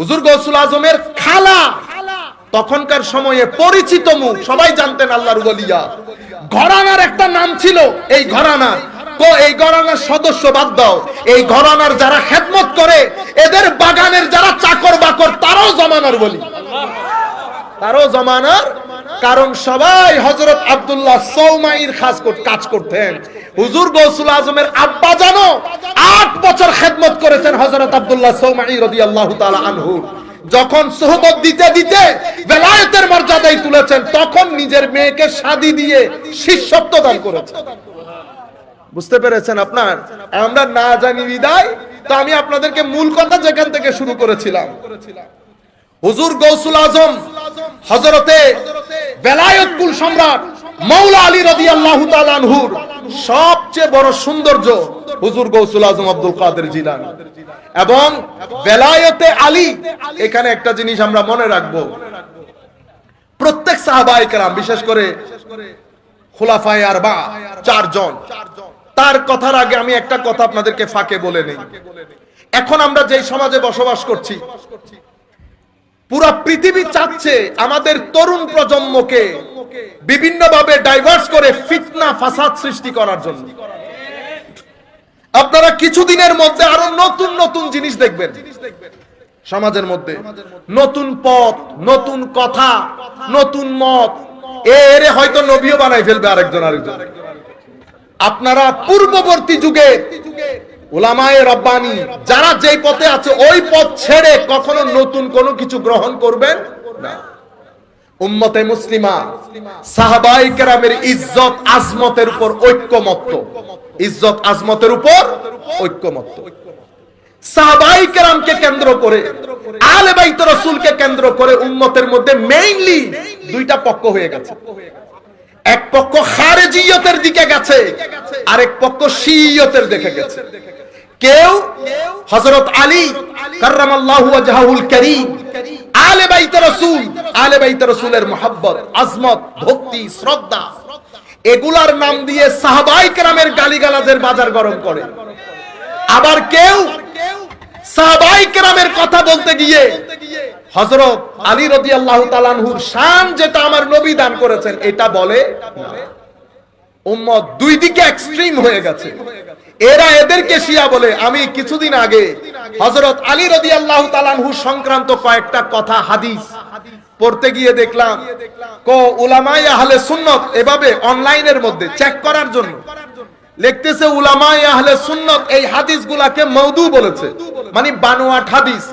হুজুর গৌসুল আজমের খালা। তখনকার সময়ে পরিচিত মুখ, সবাই জানতেন আল্লাহর বলিয়া ঘরানার একটা নাম ছিল, এই ঘরানা এই ঘরানার সদস্য বাদ দাও। এই ঘরানার যারা খেদমত করে, এদের বাগানের যারা চাকর বাকর, তারাও জমানার বলি। তারও জমানার, কারণ সবাই হজরত আব্দুল্লাহ সৌমাইর খাস কাজ করতেন। হুজুর গৌসুল আজমের আব্বা জানো, আট বছর খেদমত করেছেন হজরত আব্দুল্লাহ সৌমাই রদি আল্লাহ আনহু। যখন সোহবত দিতে দিতে বেলায়েতের মর্যাদায় তুলেছেন, তখন নিজের মেয়েকে শাদি দিয়ে শিষ্যত্ব দান করেছেন। বুঝতে পেরেছেন আপনার? আমরা না জানি বিদায়, তো আমি আপনাদেরকে মূল কথা যেখান থেকে শুরু করেছিলাম। হুজুর গৌসুল আজম হজরতে বেলায়ত কুল সম্রাট মৌলা আলী রদি আল্লাহ সবচেয়ে বড় সৌন্দর্য হুজুর গৌসুল আজম আব্দুল কাদের জিলানি। এবং বেলায়তে আলী, এখানে একটা জিনিস আমরা মনে রাখব। প্রত্যেক সাহাবাই কেরাম, বিশেষ করে খোলাফায় আর বা চারজন। তার কথার আগে আমি একটা কথা আপনাদেরকে ফাঁকে বলে নেই। এখন আমরা যে সমাজে বসবাস করছি, পুরা পৃথিবী চাচ্ছে আমাদের তরুণ প্রজন্মকে বিভিন্নভাবে ডাইভার্স করে ফিতনা, ফাসাদ সৃষ্টি করার জন্য। আপনারা কিছুদিনের মধ্যে আরও নতুন নতুন জিনিস দেখবেন। সমাজের মধ্যে। নতুন পথ, নতুন কথা, নতুন মত। এর হয়তো নবীও বানাই ফেলবে আরেকজন আরেকজন। আপনারা পূর্ববর্তী যুগে ওলামায়ে রব্বানি, যারা যেই পথে আছে, ওই পথ ছেড়ে কখনো নতুন কোনো কিছু গ্রহণ করবেন না। উম্মতে মুসলিমা, সাহাবাই কেরামের ইজ্জত আজমতের উপর ঐক্যমত্ত। ইজ্জত আজমতের উপর ঐক্যমত্ত। সাহাবাই কেরামকে কেন্দ্র করে আলে বাইত রসুলকে কেন্দ্র করে উম্মতের মধ্যে মেইনলি দুইটা পক্ষ হয়ে গেছে। এক পক্ষ খারেজিয়তের দিকে গেছে, আরেক পক্ষ শিয়তের দিকে গেছে। কেউ হযরত আলী কাররামাল্লাহু ওয়াজহাহুল কারীম আলে বাইত রাসূল আলে বাইত রাসূলের মুহাব্বত আজমত ভক্তি শ্রদ্ধা এগুলার নাম দিয়ে সাহাবাই কেরামের গালিগালাজের বাজার গরম করে আবার কেউ সাহাবাই কেরামের কথা বলতে গিয়ে হযরত আলী রাদিয়াল্লাহু তাআলাহুর শান যেটা আমার নবী দান করেছেন এটা বলে। উম্মত দুই দিকে এক্সট্রিম হয়ে গেছে এরা এদেরকে শিয়া বলে। আমি কিছুদিন আগে হযরত আলী রাদিয়াল্লাহু তাআলাহু সংক্রান্ত কয়েকটা কথা, হাদিস পড়তে গিয়ে দেখলাম। কো উলামায়ে আহলে সুন্নাত এভাবে অনলাইনের মধ্যে চেক করার জন্য লিখতেছে, উলামায়ে আহলে সুন্নাত এই হাদিসগুলাকে মওদু বলেছে। মানে বানোয়াট হাদিস।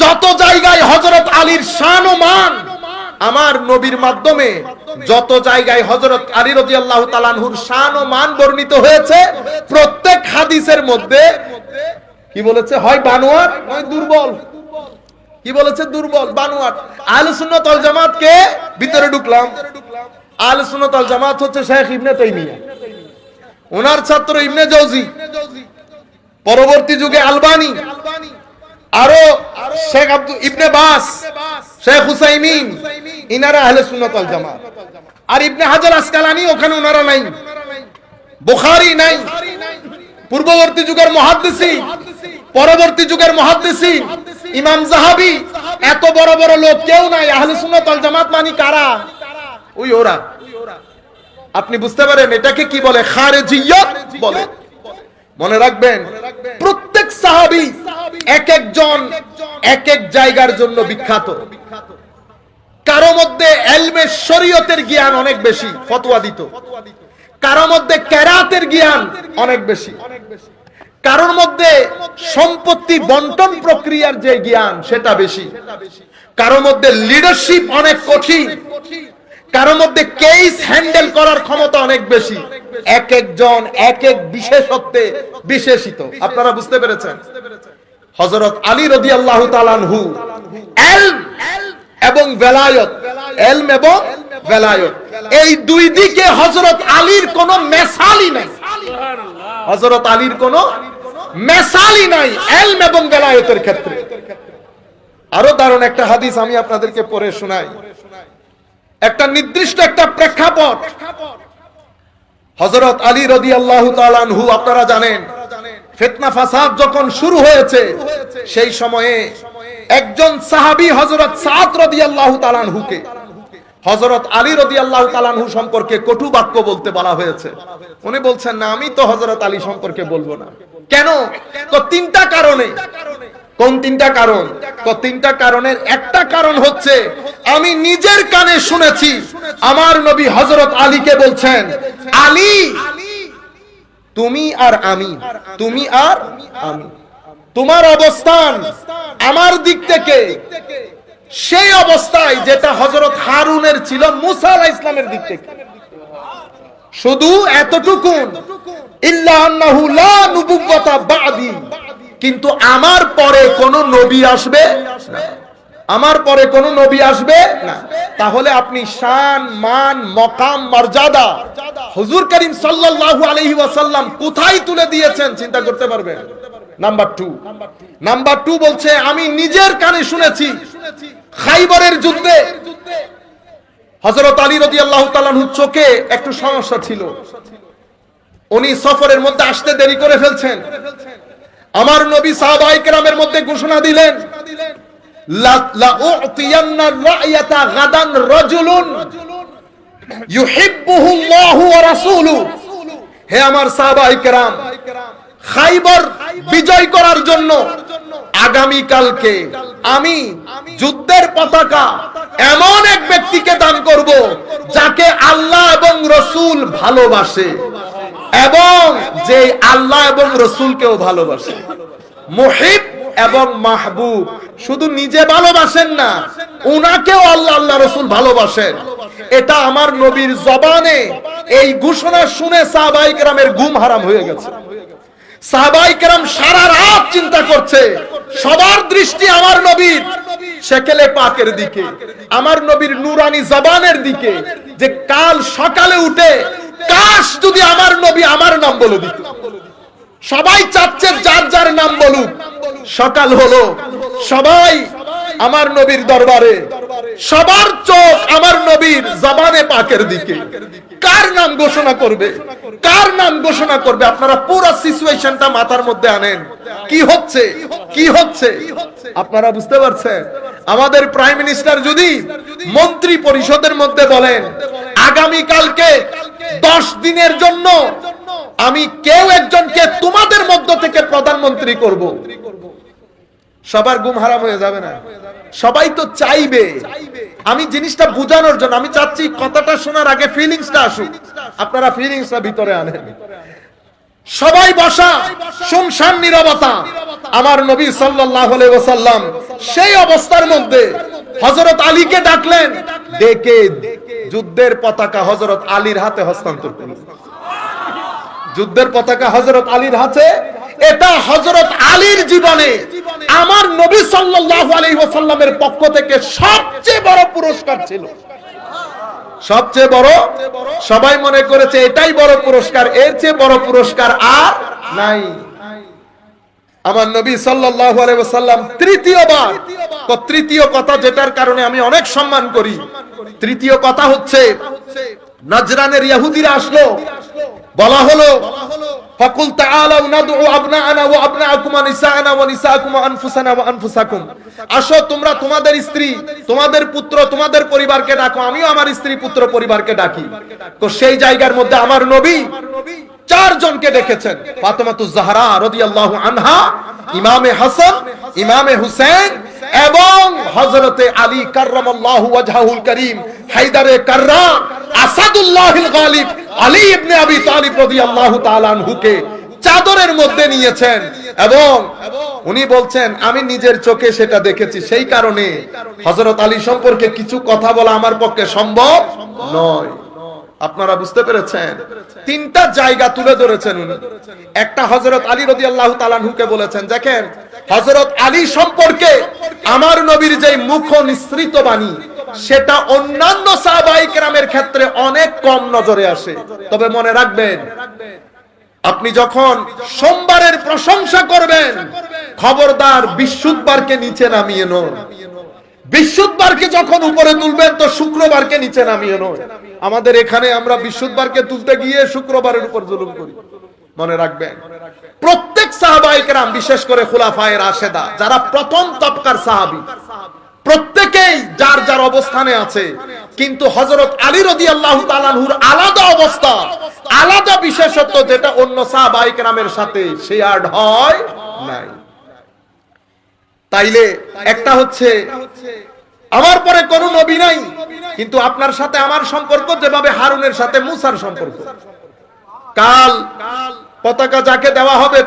যত জায়গায় হজরত আলীর শান ও মান আমার নবীর মাধ্যমে যত জায়গায় হজরত আলী রাদিয়াল্লাহু তাআলাহুর শান ও মান বর্ণিত হয়েছে, প্রত্যেক হাদিসের মধ্যে কি বলেছে? হয় বানোয়াট নয় দুর্বল। কি বলেছে? দুর্বল, বানোয়াট। আহলে সুন্নাত ওয়াল জামাত কে? ভিতরে ঢুকলাম। আহলে সুন্নাত ওয়াল জামাত হচ্ছে শেখ ইবনে তাইমিয়া। ওনার ছাত্র ইবনে জৌজি পরবর্তী যুগে আলবানি। আরও শেখ আব্দুল ইবনে বাস শেখ হুসাইমিন ইনারা আহলে সুন্নাত ওয়াল জামাত। আর ইবনে হাজার আসকালানি ওখানে ওনারা নাই। বুখারী নাই। পূর্ববর্তী যুগের মুহাদ্দিসি। পরবর্তী যুগের মুহাদ্দিসি। ইমাম জাহাবি। এত বড় বড় লোক কেউ নাই। আহলে সুন্নাত ওয়াল জামাত মানি কারা? ওই ওরা। আপনি বুঝতে পারেন এটাকে কি বলে? খারেজিয়ত বলে। মনে রাখবেন। প্রত্যেক সাহাবী এক একজন এক এক জায়গার জন্য বিখ্যাত। কারও মধ্যে এলমে শরীয়তের জ্ঞান অনেক বেশি, ফতোয়া দিত। কারও মধ্যে কেরাতের জ্ঞান অনেক বেশি। কারোর মধ্যে সম্পত্তি বন্টন প্রক্রিয়ার যে জ্ঞান, সেটা বেশি। কারোর মধ্যে লিডারশিপ অনেক কঠিন। কারোর মধ্যে কেস হ্যান্ডেল করার ক্ষমতা অনেক বেশি। এক একজন এক এক বিশেষত্বে বিশেষিত। আপনারা বুঝতে পেরেছেন? হযরত আলী রাদিয়াল্লাহু তাআলাহু এলম এবং বেলায়ত। এলম এবং বেলায়ত। এই দুই দিকে হজরত আলীর কোনো মেসালই নাই। হযরত আলীর কোনো মেসালই নাই এলম এবং বেলায়তের ক্ষেত্রে। আরও দারুণ একটা হাদিস আমি আপনাদেরকে পড়ে শোনাই। একটা নির্দিষ্ট একটা প্রেক্ষাপট। হজরত আলী রদি তাআলা আনহু, আপনারা জানেন ফেতনা ফাসাদ যখন শুরু হয়েছে, সেই সময়ে একজন সাহাবী হযরত সাদ রাদিয়াল্লাহু তাআলা আনহুকে, হযরত আলী রাদিয়াল্লাহু তাআলা আনহু সম্পর্কে কটু বাক্য বলতে বলা হয়েছে। উনি বলছেন, না, আমি তো হযরত আলী সম্পর্কে বলব না। কেন? তো তিনটা কারণে। কোন তিনটা কারণ? তো তিনটা কারণের একটা কারণ হচ্ছে, আমি নিজের কানে শুনেছি, আমার নবী হযরত আলীকে বলছেন, আলী তুমি আর আমি, তুমি আর আমি। তোমার অবস্থান আমার দিক থেকে। সেই অবস্থায় যেটা হজরত হারুনের ছিল মুসা আলাইহিস ইসলামের দিক থেকে। শুধু এতটুকু কিন্তু আমার পরে কোন নবী আসবে না। আমার পরে কোন নবী আসবে না। তাহলে আপনি শান, মান, মকাম, মর্যাদা হুজুর করিম সাল্লাল্লাহু আলাইহি ওয়াসাল্লাম কোথায় তুলে দিয়েছেন চিন্তা করতে পারবেন? নাম্বার টু নাম্বার টু বলছে, আমি নিজের কানে শুনেছি খাইবরের যুদ্ধে হযরত আলী রাদিয়াল্লাহু তাআলার চোখে একটু সমস্যা ছিল। উনি সফরের মধ্যে আসতে দেরি করে ফেলছেন। আমার নবী সাহাবায়ে কেরামের মধ্যে ঘোষণা দিলেন লা লা উতিয়ান্না রায়াতা গাদান রাজুলুন ইউহিব্বুহু আল্লাহু ওয়া রাসূলুহু হে আমার সাহাবায়ে কেরাম, খাইবার বিজয় করার জন্য আগামী কালকে আমি যুদ্ধের পতাকা এমন এক ব্যক্তিকে দান করব যাকে আল্লাহ এবং রসুল ভালোবাসে এবং যে আল্লাহ এবং রসুলকেও ভালোবাসে। মুহিব এবং মাহবুব। শুধু নিজে ভালোবাসেন না, উনাকেও আল্লাহ আল্লাহ রসুল ভালোবাসেন। এটা আমার নবীর জবানে এই ঘোষণা শুনে সাহাবাই গ্রামের গুম হারাম হয়ে গেছে। সাহাবাই সারা রাত চিন্তা করছে, সবার দৃষ্টি আমার নবীর, সেকেলে পাকের দিকে। আমার নবীর নুরানি জবানের দিকে, যে কাল সকালে উঠে, কাশ যদি আমার নবী আমার নাম বলে দিত। সবাই চাচ্ছে যার যার নাম বলুক। সকাল হলো। সবাই আমার নবীর দরবারে। সবার চোখ আমার নবীর জবানে পাকের দিকে। কার নাম ঘোষণা করবে? কার নাম ঘোষণা করবে? আপনারা পুরো সিচুয়েশনটা মাথার মধ্যে আনেন। কি হচ্ছে? কি হচ্ছে? আপনারা বুঝতে পারছেন? আমাদের প্রাইম মিনিস্টার যদি মন্ত্রী পরিষদের মধ্যে বলেন আগামী কালকে দশ দিনের জন্য আমি কেউ একজনকে তোমাদের মধ্য থেকে প্রধানমন্ত্রী করব। সবার গুম হারাম হয়ে যাবে না। সবাই তো চাইবে। আমি জিনিসটা বোঝানোর জন্য, আমি চাচ্ছি কথাটা শোনার আগে ফিলিংসটা আসুক। আপনারা ফিলিংসটা ভিতরে আনেন। সবাই বসা, শুনশান, নিরবতা। আমার নবী সাল্লাল্লাহু আলাইহি ওয়াসাল্লাম সেই অবস্থার মধ্যে হযরত আলীকে ডাকলেন, ডেকে যুদ্ধের পতাকা হযরত আলীর হাতে হস্তান্তর করলেন। যুদ্ধের পতাকা হযরত আলীর হাতে, এটা হযরত আলীর জীবনে আমার নবী সাল্লাল্লাহু আলাইহি ওয়াসাল্লামের পক্ষ থেকে সবচেয়ে বড় পুরস্কার ছিল। সবচেয়ে বড়, সবাই মনে করেছে এটাই বড় পুরস্কার, এর চেয়ে বড় পুরস্কার আর নাই। আমার নবী সাল্লাল্লাহু আলাইহি ওয়াসাল্লাম তৃতীয়বার, তৃতীয় কথা যেটার কারণে আমি অনেক সম্মান করি। তৃতীয় কথা হচ্ছে, নাজরানের ইহুদিরা আসলো বলা হলো, ফাকুল তাআলাউ নাদউ আবনাআনা ওয়া আবনাআকুম ওয়া নিসাআনা ওয়া নিসাআকুম আনফুসানা ওয়া আনফুসাকুম। আসো, তোমরা তোমাদের স্ত্রী, তোমাদের পুত্র, তোমাদের পরিবারকে ডাকো, আমিও আমার স্ত্রী, পুত্র, পরিবারকে ডাকি। তো সেই জায়গার মধ্যে আমার নবী চারজনকে ডেকেছেন ফাতেমাতু জাহরা রাদিয়াল্লাহু আনহা, ইমামে হাসান, ইমামে হুসেন এবং হযরতে আলী কাররামাল্লাহু ওয়াজহাহুল করিম, হায়দারে কাররাম আসাদুল্লাহিল গালিব। আলী ইবনে আবি তালিব রাদিয়াল্লাহু তাআলা আনহুকে চাদরের মধ্যে নিয়েছেন এবং উনি বলছেন, আমি নিজের চোখে সেটা দেখেছি। সেই কারণে হযরত আলী সম্পর্কে কিছু কথা বলা আমার পক্ষে সম্ভব নয়। আপনারা বুঝতে পেরেছেন? তিনটা জায়গা তুলে ধরেছেন উনি। একটা হজরত আলী রদি আল্লাহ তালানহুকে বলেছেন, দেখেন হজরত আলী সম্পর্কে আমার নবীর যে মুখ নিঃসৃত বাণী সেটা অন্যান্য সাহাবাহিক রামের ক্ষেত্রে অনেক কম নজরে আসে। তবে মনে রাখবেন, আপনি যখন সোমবারের প্রশংসা করবেন, খবরদার বিশুদ্ধবারকে নিচে নামিয়ে নন বিশুদ্ধবারকে যখন উপরে তুলবেন, তো শুক্রবারকে নিচে নামিয়ে নয়। আমাদের এখানে আমরা বিশুদ্ধবারকে তুলতে গিয়ে শুক্রবারের উপর জুলুম করি। মনে রাখবেন, প্রত্যেক সাহাবাইকেরাম বিশেষ করে খুলাফায়ে আশেদা যারা প্রথম তবকার সাহাবী প্রত্যেকেই যার যার অবস্থানে আছে। কিন্তু হজরত আলী রদি আল্লাহ তালানহুর আলাদা অবস্থা, আলাদা বিশেষত্ব যেটা অন্য সাহাবাইকেরামের সাথে শেয়ার্ড হয় নাই। তাইলে একটা হচ্ছে, আমার পরে কোন নবী নাই, কিন্তু আপনার সাথে আমার সম্পর্ক যেভাবে হারুনের সাথে মুসার সম্পর্ক। কাল পতাকা যাকে দেওয়া হবে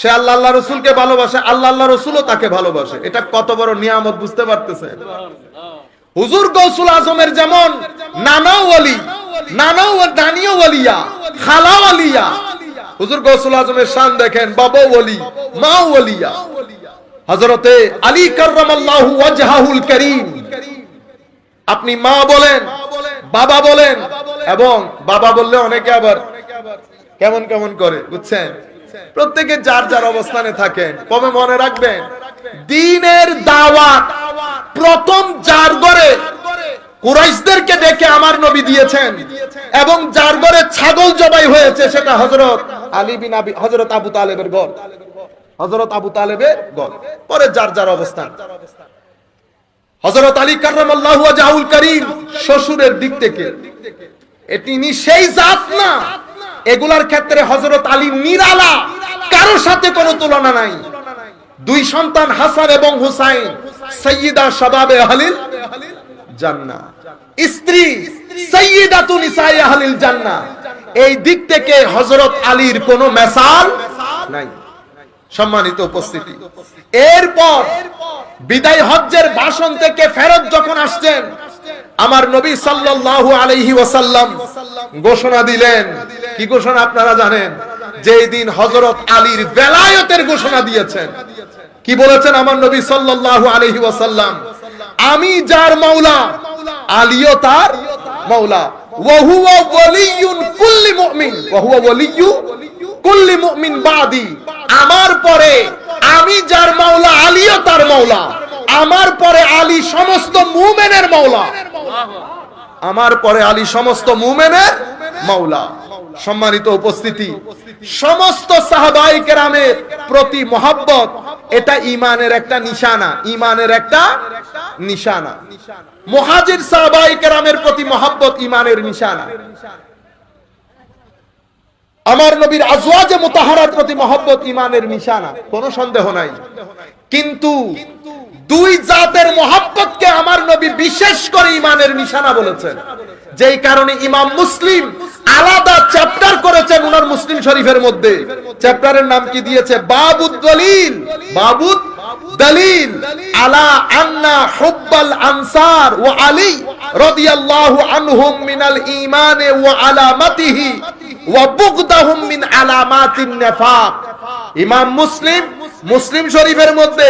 সে আল্লাহ আল্লাহ রসুলকে ভালোবাসে, আল্লাহ আল্লাহ রসুলও তাকে ভালোবাসে। এটা কত বড় নিয়ামত বুঝতে পারতেছে? হুজুর গৌসুল আজমের যেমন নানাও ওয়ালি, নানাও নানিও ওয়ালিয়া, খালাও ওয়ালিয়া হুজুর গৌসুল আজমের শান দেখেন বাবা ওয়ালি মা ওয়ালিয়া। হযরতে আলী কাররামাল্লাহু ওয়াজহাহুল করিম। আপনি মা বলেন, বাবা বলেন, এবং বাবা বললে অনেকে আবার কেমন কেমন করে, বুঝছেন? প্রত্যেকে যার যার অবস্থানে থাকেন, কবে মনে রাখবেন? দিনের দাওয়াত প্রথম যার ঘরে কুরাইশদেরকে ডেকে আমার নবী দিয়েছেন এবং যার ঘরে ছাগল জবাই হয়েছে, সেটা হযরত আলী বিন আবি, হযরত আবু তালেবের ঘর। হযরত আবু তালেবের ঘর। পরে যার যার অবস্থান। হযরত আলী কাররামাল্লাহু ওয়াজহাউল করিম শ্বশুরের দিক থেকে। তিনি সেই জাত না। এগুলার ক্ষেত্রে হযরত আলী নিরালা কারও সাথে কোনো তুলনা নাই। দুই সন্তান হাসান এবং হুসাইন, সাইয়্যিদা শাবাবে আহলিল জান্নাহ। স্ত্রী সাইয়্যিদাতু নিসাই আহলিল জান্নাহ। এই দিক থেকে হযরত আলীর কোনো মেসাল নাই। সম্মানিত উপস্থিতি। এরপর বিদায় হজ্জের ভাষণ থেকে ফেরত যখন আসছেন আমার নবী সাল্লাল্লাহু আলাইহি ওয়াসাল্লাম ঘোষণা দিলেন। কি ঘোষণা আপনারা জানেন? যেই দিন হযরত আলীর বেলায়েতের ঘোষণা দিয়েছেন। কি বলেছেন আমার নবী সাল্লাল্লাহু আলাইহি ওয়াসাল্লাম? আমি যার মাওলা, আলীও তার মাওলা। ওয়া হুয়া ওয়ালিয়ুন কুল্লি মুমিন। ওয়া হুয়া ওয়ালিয়্যু কুল্লি মুমিন বাদি। আমার পরে আমি যার মাওলা, আলীও তার মাওলা। আমার পরে আলী সমস্ত মুমিনের মাওলা। আমার পরে আলী সমস্ত মুমিনের মাওলা। সম্মানিত উপস্থিতি। সমস্ত সাহাবাই কেরামের প্রতি মহাব্বত, এটা ইমানের একটা নিশানা ইমানের একটা নিশানা। মুহাজির সাহাবাই কেরামের প্রতি মহাব্বত ইমানের নিশানা। আমার নবীর আজওয়াজে মুতাহারার প্রতি মহব্বত ইমানের নিশানা। কোনো সন্দেহ নাই। কিন্তু দুই জাতের মহাব্বতকে আমার নবী বিশেষ করে ইমানের নিশানা বলেছেন। যেই কারণে ইমাম মুসলিম আলাদা চ্যাপ্টার করেছেন উনার মুসলিম শরীফের মধ্যে। চ্যাপ্টারের নাম কি দিয়েছে? বাবুদ দলিল। বাবুদ দলিল। আলা আন্না হুব্বাল আনসার ওয়া আলী রাদিয়াল্লাহু আনহুম মিনাল ঈমানে ওয়া আলামাতিহি ওয়া বুগদাহুম মিন আলামাতিন নিফাক। ইমাম মুসলিম মুসলিম শরীফের মধ্যে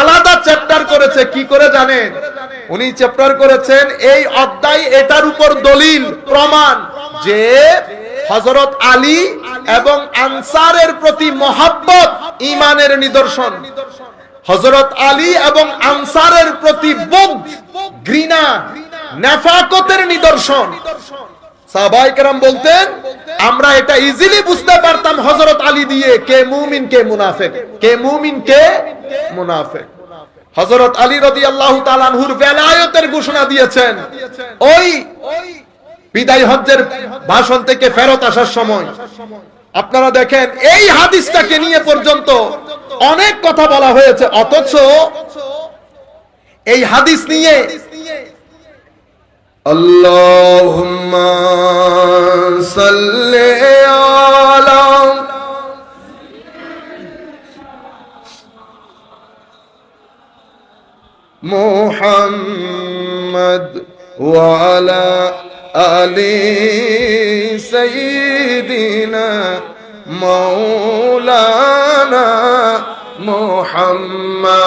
আলাদা চ্যাপ্টার করেছে, কি করে জানেন? উনি চ্যাপ্টার করেছেন, এই অধ্যায় এটার উপর দলিল, প্রমাণ যে হযরত আলী এবং আনসারের প্রতি মহাব্বত ইমানের নিদর্শন। হযরত আলী এবং আনসারের প্রতি বোধ ঘৃণা, নেফাকতের নিদর্শন। সাহাবাই কেরাম বলতেন আমরা এটা ইজিলি বুঝতে পারতাম হযরত আলী দিয়ে কে মুমিন, কে মুনাফিক। কে মুমিন, কে মুনাফিক। হযরত আলী রাদিয়াল্লাহু তাআলা আনহুর বেলায়েতের ঘোষণা দিয়েছেন, ওই বিদায় হজ্জের ভাষণ থেকে ফেরত আসার সময়। আপনারা দেখেন, এই হাদিসটাকে নিয়ে পর্যন্ত অনেক কথা বলা হয়েছে, অথচ এই হাদিস নিয়ে اللهم صل على محمد وعلى آل سيدنا مولانا محمد.